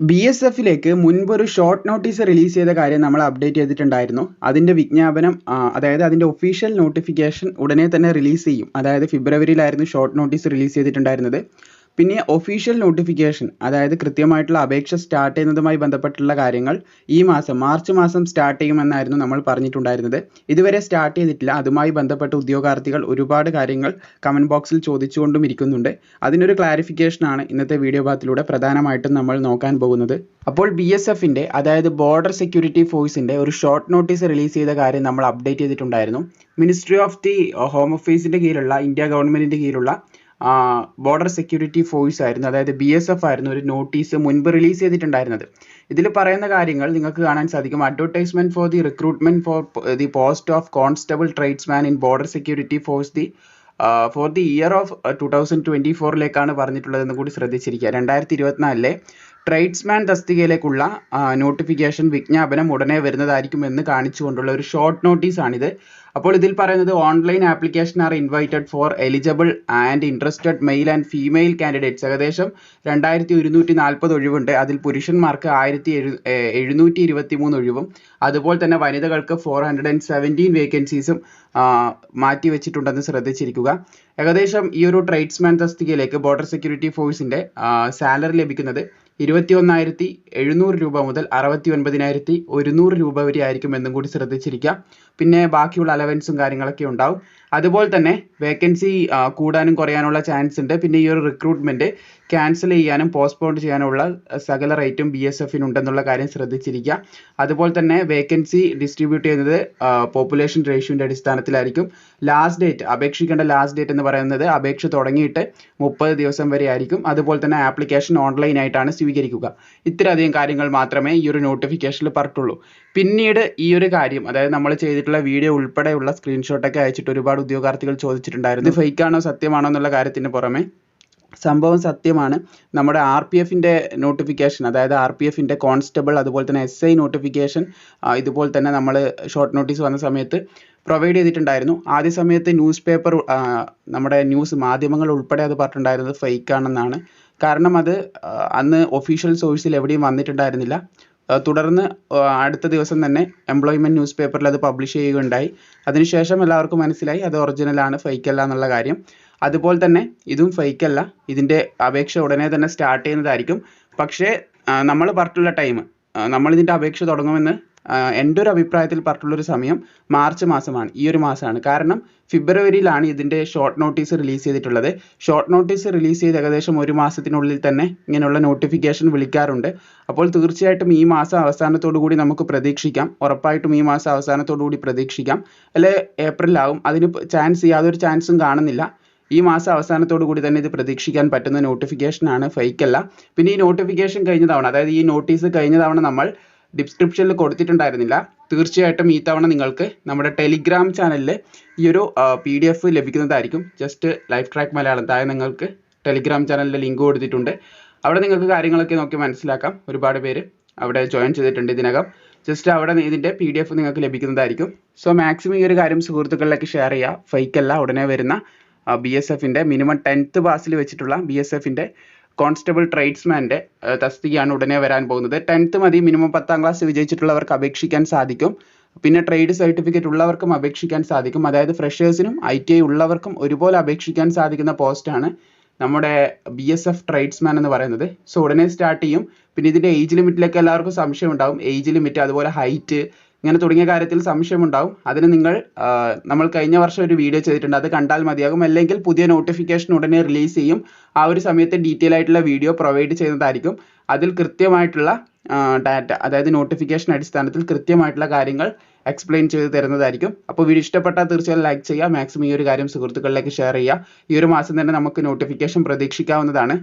B S എഫിലേക്ക് മുൻപൊരു short notice release ചെയ്ത കാര്യം നമ്മൾ അപ്ഡേറ്റ് ചെയ്തിട്ടുണ്ടായിരുന്നു. അതിന്റെ വിജ്ഞാപനം അതായത് അതിന്റെ ഒഫീഷ്യൽ നോട്ടിഫിക്കേഷൻ ഉടനെ തന്നെ റിലീസ് ചെയ്യും. അതായത് ഫെബ്രുവരിയിലായിരുന്നു ഷോർട്ട് നോട്ടീസ് റിലീസ് ചെയ്തിട്ടുണ്ടായിരുന്നത്. പിന്നെ ഒഫീഷ്യൽ നോട്ടിഫിക്കേഷൻ അതായത് കൃത്യമായിട്ടുള്ള അപേക്ഷ സ്റ്റാർട്ട് ചെയ്യുന്നതുമായി ബന്ധപ്പെട്ടുള്ള കാര്യങ്ങൾ ഈ മാസം മാർച്ച് മാസം സ്റ്റാർട്ട് ചെയ്യുമെന്നായിരുന്നു നമ്മൾ പറഞ്ഞിട്ടുണ്ടായിരുന്നത്. ഇതുവരെ സ്റ്റാർട്ട് ചെയ്തിട്ടില്ല. അതുമായി ബന്ധപ്പെട്ട ഉദ്യോഗാർത്ഥികൾ ഒരുപാട് കാര്യങ്ങൾ കമന്റ് ബോക്സിൽ ചോദിച്ചുകൊണ്ടും ഇരിക്കുന്നുണ്ട്. അതിനൊരു ക്ലാരിഫിക്കേഷനാണ് ഇന്നത്തെ വീഡിയോ ഭാഗത്തിലൂടെ പ്രധാനമായിട്ടും നമ്മൾ നോക്കാൻ പോകുന്നത്. അപ്പോൾ ബി എസ് എഫിന്റെ അതായത് ബോർഡർ സെക്യൂരിറ്റി ഫോഴ്സിന്റെ ഒരു ഷോർട്ട് നോട്ടീസ് റിലീസ് ചെയ്ത കാര്യം നമ്മൾ അപ്ഡേറ്റ് ചെയ്തിട്ടുണ്ടായിരുന്നു. മിനിസ്ട്രി ഓഫ് ദി ഹോം ഓഫീസിന്റെ കീഴിലുള്ള ഇന്ത്യ ഗവൺമെന്റിന്റെ കീഴിലുള്ള ബോർഡർ സെക്യൂരിറ്റി ഫോഴ്സ് ആയിരുന്നു. അതായത് ബി എസ് എഫ് ആയിരുന്നു ഒരു നോട്ടീസ് മുൻപ് റിലീസ് ചെയ്തിട്ടുണ്ടായിരുന്നത്. ഇതിൽ പറയുന്ന കാര്യങ്ങൾ നിങ്ങൾക്ക് കാണാൻ സാധിക്കും. Advertisement for the recruitment for the post of constable tradesman in border security force the for the year of two thousand twenty ഫോറിലേക്കാണ് പറഞ്ഞിട്ടുള്ളതെന്ന് കൂടി ശ്രദ്ധിച്ചിരിക്കുക. രണ്ടായിരത്തി ഇരുപത്തിനാലിലെ ട്രേഡ്സ്മാൻ തസ്തികയിലേക്കുള്ള നോട്ടിഫിക്കേഷൻ വിജ്ഞാപനം ഉടനെ വരുന്നതായിരിക്കും എന്ന് കാണിച്ചുകൊണ്ടുള്ള ഒരു ഷോർട്ട് നോട്ടീസാണിത് അപ്പോൾ ഇതിൽ പറയുന്നത് online application are invited for eligible and interested male and female candidates ഏകദേശം രണ്ടായിരത്തി ഒരുന്നൂറ്റി നാൽപ്പത് ഒഴിവുണ്ട്. അതിൽ പുരുഷന്മാർക്ക് ആയിരത്തി എഴു എഴുന്നൂറ്റി ഇരുപത്തി മൂന്ന് ഒഴിവും. അതുപോലെ തന്നെ വനിതകൾക്ക് ഫോർ ഹൺഡ്രഡ് ആൻഡ് സെവന്റീൻ വേക്കൻസീസും മാറ്റി വെച്ചിട്ടുണ്ടെന്ന് ശ്രദ്ധിച്ചിരിക്കുക. ഏകദേശം ഈ ഒരു ട്രേഡ്സ്മാൻ തസ്തികയിലേക്ക് ബോർഡർ സെക്യൂരിറ്റി ഫോഴ്സിന്റെ സാലറി ലഭിക്കുന്നത് ഇരുപത്തി ഒന്നായിരത്തി എഴുന്നൂറ് രൂപ മുതൽ അറുപത്തി ഒൻപതിനായിരത്തി ഒരുന്നൂറ് രൂപ വരെ ആയിരിക്കും എന്നും കൂടി ശ്രദ്ധിച്ചിരിക്കുക. പിന്നെ ബാക്കിയുള്ള അലവൻസും കാര്യങ്ങളൊക്കെ ഉണ്ടാവും. അതുപോലെ തന്നെ വേക്കൻസി കൂടാനും കുറയാനുള്ള ചാൻസ് ഉണ്ട്. പിന്നെ ഈ ഒരു റിക്രൂട്ട്മെന്റ് ക്യാൻസൽ ചെയ്യാനും പോസ്റ്റ്പോൺ ചെയ്യാനുമുള്ള സകല റേറ്റും ബി എസ് എഫിന് ഉണ്ടെന്നുള്ള കാര്യം ശ്രദ്ധിച്ചിരിക്കുക. അതുപോലെ തന്നെ വേക്കൻസി ഡിസ്ട്രിബ്യൂട്ട് ചെയ്യുന്നത് പോപ്പുലേഷൻ റേഷ്യോന്റെ അടിസ്ഥാനത്തിലായിരിക്കും. ലാസ്റ്റ് ഡേറ്റ് അപേക്ഷിക്കേണ്ട ലാസ്റ്റ് ഡേറ്റ് എന്ന് പറയുന്നത് അപേക്ഷ തുടങ്ങിയിട്ട് മുപ്പത് ദിവസം വരെ ആയിരിക്കും. അതുപോലെ തന്നെ ആപ്ലിക്കേഷൻ ഓൺലൈൻ ആയിട്ടാണ് സ്വീകരിക്കുക. ഇത്രയധികം കാര്യങ്ങൾ മാത്രമേ ഈ ഒരു നോട്ടിഫിക്കേഷനിൽ പറഞ്ഞിട്ടുള്ളൂ. പിന്നീട് ഈ ഒരു കാര്യം അതായത് നമ്മൾ ചെയ്തിട്ടുള്ള വീഡിയോ ഉൾപ്പെടെയുള്ള സ്ക്രീൻഷോട്ടൊക്കെ അയച്ചിട്ട് ഒരുപാട് ഉദ്യോഗാർത്ഥികൾ ചോദിച്ചിട്ടുണ്ടായിരുന്നു. ഫേക്ക് ആണോ സത്യമാണോ എന്നുള്ള കാര്യത്തിന് പുറമെ സംഭവം സത്യമാണ്. നമ്മുടെ ആർ പി എഫിന്റെ നോട്ടിഫിക്കേഷൻ അതായത് ആർ പി എഫിന്റെ കോൺസ്റ്റബിൾ അതുപോലെ തന്നെ എസ് ഐ നോട്ടിഫിക്കേഷൻ ഇതുപോലെ തന്നെ നമ്മൾ ഷോർട്ട് നോട്ടീസ് വന്ന സമയത്ത് പ്രൊവൈഡ് ചെയ്തിട്ടുണ്ടായിരുന്നു. ആദ്യ സമയത്ത് ന്യൂസ് പേപ്പർ നമ്മുടെ ന്യൂസ് മാധ്യമങ്ങൾ ഉൾപ്പെടെ അത് പറഞ്ഞിട്ടുണ്ടായിരുന്നത് ഫേക്ക് ആണെന്നാണ്. കാരണം അത് അന്ന് ഒഫീഷ്യൽ സോഴ്സിൽ എവിടെയും വന്നിട്ടുണ്ടായിരുന്നില്ല. തുടർന്ന് അടുത്ത ദിവസം തന്നെ എംപ്ലോയ്മെന്റ് ന്യൂസ് പേപ്പറിൽ അത് പബ്ലിഷ് ചെയ്യുകയുണ്ടായി. അതിനുശേഷം എല്ലാവർക്കും മനസ്സിലായി അത് ഒറിജിനലാണ് അല്ല എന്നുള്ള കാര്യം. അതുപോലെ തന്നെ ഇതും ഫേക്ക് അല്ല. ഇതിന്റെ അപേക്ഷ ഉടനെ തന്നെ സ്റ്റാർട്ട് ചെയ്യുന്നതായിരിക്കും. പക്ഷേ നമ്മൾ പറഞ്ഞിട്ടുള്ള ടൈം നമ്മൾ ഇതിന്റെ അപേക്ഷ തുടങ്ങുമെന്ന് എന്റെ ഒരു അഭിപ്രായത്തിൽ പറഞ്ഞിട്ടുള്ളൊരു സമയം മാർച്ച് മാസമാണ് ഈ ഒരു മാസമാണ്. കാരണം ഫെബ്രുവരിയിലാണ് ഇതിന്റെ ഷോർട്ട് നോട്ടീസ് റിലീസ് ചെയ്തിട്ടുള്ളത്. ഷോർട്ട് നോട്ടീസ് റിലീസ് ചെയ്ത് ഏകദേശം ഒരു മാസത്തിനുള്ളിൽ തന്നെ ഇങ്ങനെയുള്ള നോട്ടിഫിക്കേഷൻ വിളിക്കാറുണ്ട്. അപ്പോൾ തീർച്ചയായിട്ടും ഈ മാസം അവസാനത്തോടു കൂടി നമുക്ക് പ്രതീക്ഷിക്കാം. ഉറപ്പായിട്ടും ഈ മാസം അവസാനത്തോടു കൂടി പ്രതീക്ഷിക്കാം. അല്ലെ ഏപ്രിലാവും. അതിന് ചാൻസ് യാതൊരു ചാൻസും കാണുന്നില്ല. ഈ മാസം അവസാനത്തോടു കൂടി തന്നെ ഇത് പ്രതീക്ഷിക്കാൻ പറ്റുന്ന നോട്ടിഫിക്കേഷനാണ് ഫേക്ക് അല്ല. പിന്നെ ഈ നോട്ടിഫിക്കേഷൻ കഴിഞ്ഞ തവണ അതായത് ഈ നോട്ടീസ് കഴിഞ്ഞ തവണ നമ്മൾ ഡിസ്ക്രിപ്ഷനിൽ കൊടുത്തിട്ടുണ്ടായിരുന്നില്ല. തീർച്ചയായിട്ടും ഈ തവണ നിങ്ങൾക്ക് നമ്മുടെ ടെലിഗ്രാം ചാനലിൽ ഈ ഒരു പി ഡി എഫ് ലഭിക്കുന്നതായിരിക്കും. Just life track Malayalam. താഴെ നിങ്ങൾക്ക് ടെലിഗ്രാം ചാനലിന്റെ ലിങ്ക് കൊടുത്തിട്ടുണ്ട്. അവിടെ നിങ്ങൾക്ക് കാര്യങ്ങളൊക്കെ നോക്കി മനസ്സിലാക്കാം. ഒരുപാട് പേര് അവിടെ ജോയിൻ ചെയ്തിട്ടുണ്ട് ഇതിനകം. ജസ്റ്റ് അവിടെ ഇതിന്റെ പി ഡി എഫ് നിങ്ങൾക്ക് ലഭിക്കുന്നതായിരിക്കും. സോ മാക്സിമം ഈ ഒരു കാര്യം സുഹൃത്തുക്കളിലേക്ക് ഷെയർ ചെയ്യുക. ഫൈക്കല്ല ഉടനെ വരുന്ന ബി എസ് എഫിന്റെ മിനിമം ടെൻത്ത് പാസിൽ വെച്ചിട്ടുള്ള ബി എസ് എഫിന്റെ കോൺസ്റ്റബിൾ ട്രേഡ്സ്മാന്റെ തസ്തികയാണ് ഉടനെ വരാൻ പോകുന്നത്. ടെൻത്ത് മതി മിനിമം പത്താം ക്ലാസ് വിജയിച്ചിട്ടുള്ളവർക്ക് അപേക്ഷിക്കാൻ സാധിക്കും. പിന്നെ ട്രേഡ് സർട്ടിഫിക്കറ്റ് ഉള്ളവർക്കും അപേക്ഷിക്കാൻ സാധിക്കും. അതായത് ഫ്രഷേഴ്സിനും ഐ ടി ഐ ഉള്ളവർക്കും ഒരുപോലെ അപേക്ഷിക്കാൻ സാധിക്കുന്ന പോസ്റ്റാണ് നമ്മുടെ ബി എസ് എഫ് ട്രേഡ്സ്മാൻ എന്ന് പറയുന്നത്. സോ ഉടനെ സ്റ്റാർട്ട് ചെയ്യും. പിന്നെ ഇതിന്റെ ഏജ് ലിമിറ്റിലൊക്കെ എല്ലാവർക്കും സംശയം ഉണ്ടാകും ഏജ് ലിമിറ്റ് അതുപോലെ ഹൈറ്റ് ഇങ്ങനെ തുടങ്ങിയ കാര്യത്തിൽ സംശയമുണ്ടാവും. അതിന് നിങ്ങൾ നമ്മൾ കഴിഞ്ഞ വർഷം ഒരു വീഡിയോ ചെയ്തിട്ടുണ്ട്. അത് കണ്ടാൽ മതിയാകും. അല്ലെങ്കിൽ പുതിയ നോട്ടിഫിക്കേഷൻ ഉടനെ റിലീസ് ചെയ്യും. ആ ഒരു സമയത്ത് ഡീറ്റെയിൽ ആയിട്ടുള്ള വീഡിയോ പ്രൊവൈഡ് ചെയ്യുന്നതായിരിക്കും. അതിൽ കൃത്യമായിട്ടുള്ള ഡാറ്റ അതായത് നോട്ടിഫിക്കേഷൻ അടിസ്ഥാനത്തിൽ കൃത്യമായിട്ടുള്ള കാര്യങ്ങൾ എക്സ്പ്ലെയിൻ ചെയ്ത് തരുന്നതായിരിക്കും. അപ്പോൾ വീഡിയോ ഇഷ്ടപ്പെട്ടാൽ തീർച്ചയായും ലൈക്ക് ചെയ്യുക. മാക്സിമം ഈ ഒരു കാര്യം സുഹൃത്തുക്കളിലേക്ക് ഷെയർ ചെയ്യുക. ഈ ഒരു മാസം തന്നെ നമുക്ക് നോട്ടിഫിക്കേഷൻ പ്രതീക്ഷിക്കാവുന്നതാണ്.